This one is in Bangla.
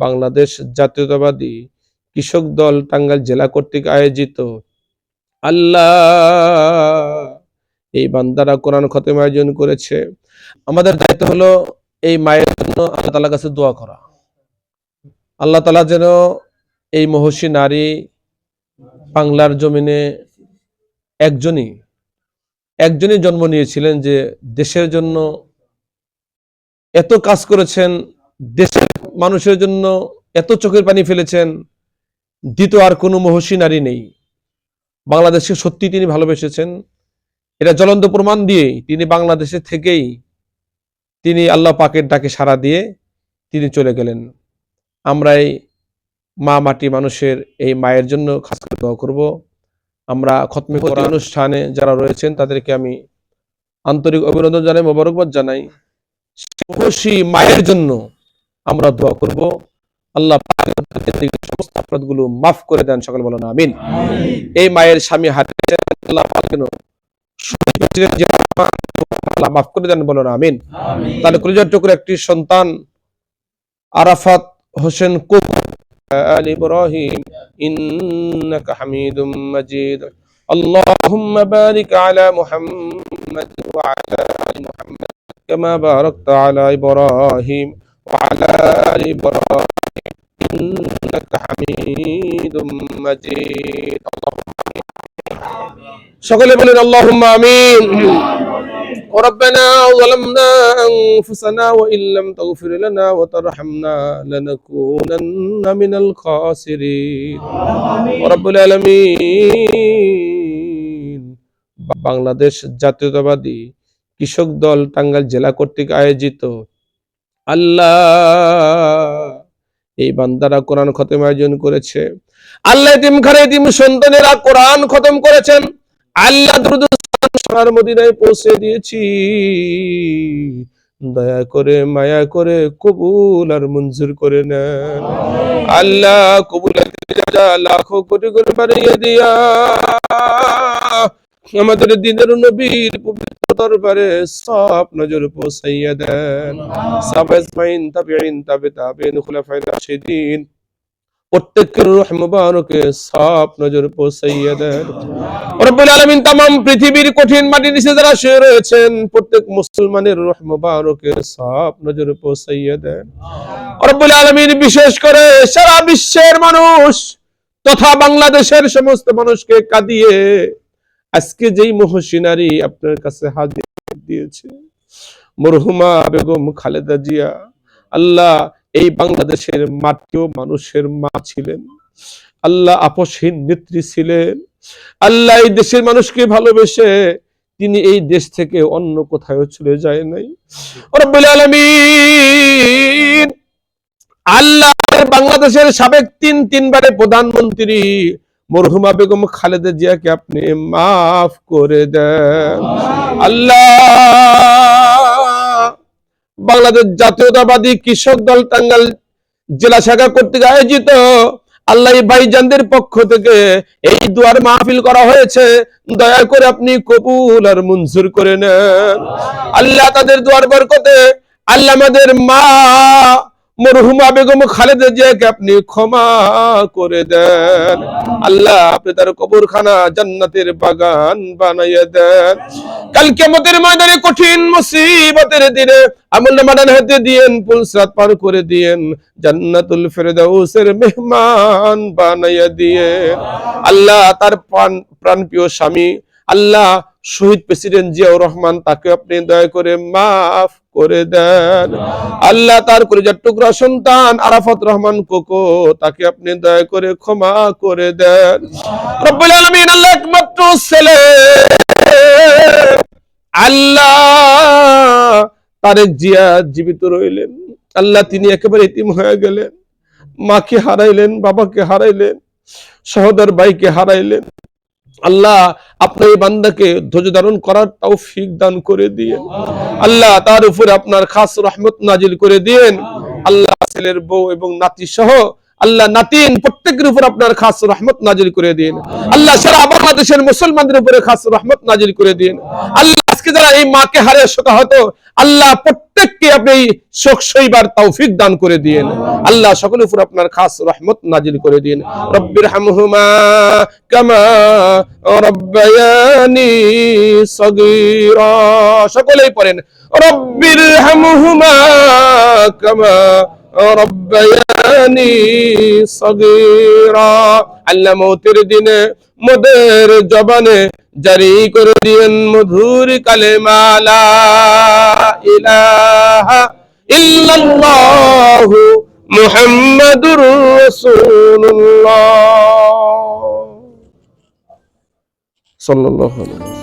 বাংলাদেশ জাতীয়তাবাদী কৃষক দল টাঙ্গাইল জেলা কর্তৃক আয়োজিত। আল্লাহ! এই বান্দারা কোরআন খতেম আয়োজন করেছে। আমাদের দায়িত্ব হলো এই মায়ের জন্য আল্লাহ তালার কাছে দোয়া করা। আল্লাহ তালা যেন এই মহর্ষি নারী বাংলার জমিনে একজনই একজনই জন্ম নিয়েছিলেন যে দেশের জন্য এত কাজ করেছেন, দেশের মানুষের জন্য এত চোখের পানি ফেলেছেন দ্বিতীয় আর কোনো মহর্ষি নারী নেই। বাংলাদেশকে সত্যি তিনি ভালোবেসেছেন। এটা জ্বলন্ত প্রমাণ দিয়ে তিনি বাংলাদেশে থেকেই তিনি আল্লাহ পাকের ডাকে সাড়া দিয়ে তিনি চলে গেলেন। আমরা এই মা মাটি মানুষের এই মায়ের জন্য খাস করে দোয়া করব। আমরা খতমে অনুষ্ঠানে যারা রয়েছেন তাদেরকে আমি আন্তরিক অভিনন্দন জানাই মোবারকবাদ জানাই। মায়ের জন্য আমরা দোয়া করব আল্লাহ পাকের থেকে সমস্ত অপরাধগুলো মাফ করে দেন সকল বলেন আমিন এই মায়ের স্বামী হারিয়েছেন আল্লাহ পাক যেন শহীদ প্রেসিডেন্ট জিয়া রহমান, আল্লাহ মাফ করে দেন বলেন আমিন তাহলে কলিজার টুকরো একটি সন্তান আরাফাত হোসেন কুক آل إبراهيم إنك حميد مجيد اللهم بارك على محمد وعلى آل محمد كما باركت على إبراهيم وعلى آل إبراهيم إنك حميد مجيد সকলে বলেন اللهم آمين وربنا ظلمنا أنفسنا وإن لم تغفر لنا وترحمنا لنكونن من الخاسرين ورب العالمين বাংলাদেশ জাতীয়তাবাদী কৃষক দল টাঙ্গাইল জেলা কর্তৃক আয়োজিত আল্লাহ। এই বান্দারা কোরআন খতম আয়োজন করেছে। আল্লাহ এতিম ঘরে এতিম সন্তানেরা কোরআন খতম করেছেন। আল্লাহ দ্রুত সোনার মদিনায় পৌঁছে দিয়েছি। দয়া করে, মায়া করে, কবুল আর মঞ্জুর করে নেন। আল্লাহ কবুল লাখো কোটি করে বাড়িয়ে দিয়া আমাদের দিনের নবীর দরবারে সব নজর পৌঁছাইয়া দেন সাবাস মাইন তাবিঈন তাবে তাবিন খুলাফায়ে রাশিদিন প্রত্যেকের রূহ মুবারকে সব নজর পৌঁছাইয়া দেন রব্বুল আলামিন तमाम পৃথিবীর কঠিন মাটির নিচে যারা শুয়ে রয়েছেন প্রত্যেক মুসলমানের রূহ মুবারকে সব নজর পৌঁছাইয়া দেন রব্বুল আলামিন বিশেষ করে সারা বিশ্বের মানুষ তথা বাংলাদেশের সমস্ত মানুষকে কাঁদিয়ে আজকে যেই মহসিনারি আপনার কাছে হাজির দিয়েছে, মরহুমা বেগম খালেদা জিয়া, আল্লাহ এই বাংলাদেশের মাটিও মানুষের মা ছিলেন, আল্লাহ আপসহীন নেত্রী ছিলেন, আল্লাহ এই দেশের মানুষকে ভালোবেসে তিনি এই দেশ থেকে অন্য কোথাও চলে যায় নাই। আল্লাহ বাংলাদেশের সাবেক তিন তিনবারের প্রধানমন্ত্রী মরহুমা বেগম খালেদা জিয়াকে আপনি মাফ করে দেন। আল্লাহ। বাংলাদেশ জাতীয়তাবাদী কৃষক দল টাঙ্গাইল জেলা শাখা কর্তৃক আয়োজিত আল্লাহ ভাইজানদের পক্ষ থেকে এই দুয়ার মাহফিল করা হয়েছে। দয়া করে আপনি কবুল আর মঞ্জুর করে নেন। আল্লাহ তাদের দুয়ার বরকতে আল্লাহ আমাদের মা মরহুমা বেগম খালেদা জিয়াকে আপনি ক্ষমা করে দেন। আল্লাহ আপনি তার কবরখানা জান্নাতের বাগান বানাইয়া দেন। কাল কেমতের ময়দানে কঠিন মুসিবতের দিনে আমল নামাদান হাতে দিয়েন পুলসাত পার করে দিয়েন, জান্নাতুল ফেরদাউসের মেহমান বানাইয়া দিয়ে আল্লাহ তার প্রাণ, প্রাণপ্রিয় স্বামী, আল্লাহ শহীদ প্রেসিডেন্ট জিয়াউর রহমান, তাকে আপনি দয়া করে মাফ করে দেন। আল্লাহ তার কলিজার টুকরা সন্তান আরাফাত রহমান কোকো তাকে আপনি দয়া করে ক্ষমা করে দেন। রব্বুল আলামিন আল্লাহ একমাত্র ছেলে। আল্লাহ তারেক জিয়া জীবিত রইলেন। আল্লাহ তিনি একেবারে ইতিম হয়ে গেলেন। মাকে হারাইলেন, বাবাকে হারাইলেন, সহদর ভাইকে হারাইলেন। আল্লাহ আপনার এই বান্দাকে ধৈর্য ধারণ করার তাও ফিক দান করে দিয়ে আল্লাহ তার উপরে আপনার খাস রহমত নাজিল করে দিয়েন। আল্লাহ ছেলের বউ এবং নাতি সহ আল্লাহ নাতিন প্রত্যেকের উপর আপনার খাস রহমত নাজিল করে দিন। আল্লাহ সারা বাংলাদেশের মুসলমানদের উপরে খাস রহমত নাজিল করে দিন। আল্লাহ আজকে যারা এই মাকে হারে শোকাহত আল্লাহ প্রত্যেককে আপনি শোক সইবার তৌফিক দান করে দিন। আল্লাহ সকলের উপর আপনার খাস রহমত নাজিল করে দিন। রব্বির হামহুমা কামা রব্বায়ানি সগীরা। সকলেই পড়েন, রব্বির হামহুমা কামা রব্বায়ানি সগীরা। আল্লাহ মৌতের দিনে মোদের জবানে জারি করে দিয়েন মধুর কালেমালা ইলাহা ইল্লাল্লাহু মুহাম্মাদুর রাসূলুল্লাহ। সাল্লাল্লাহু আলাইহি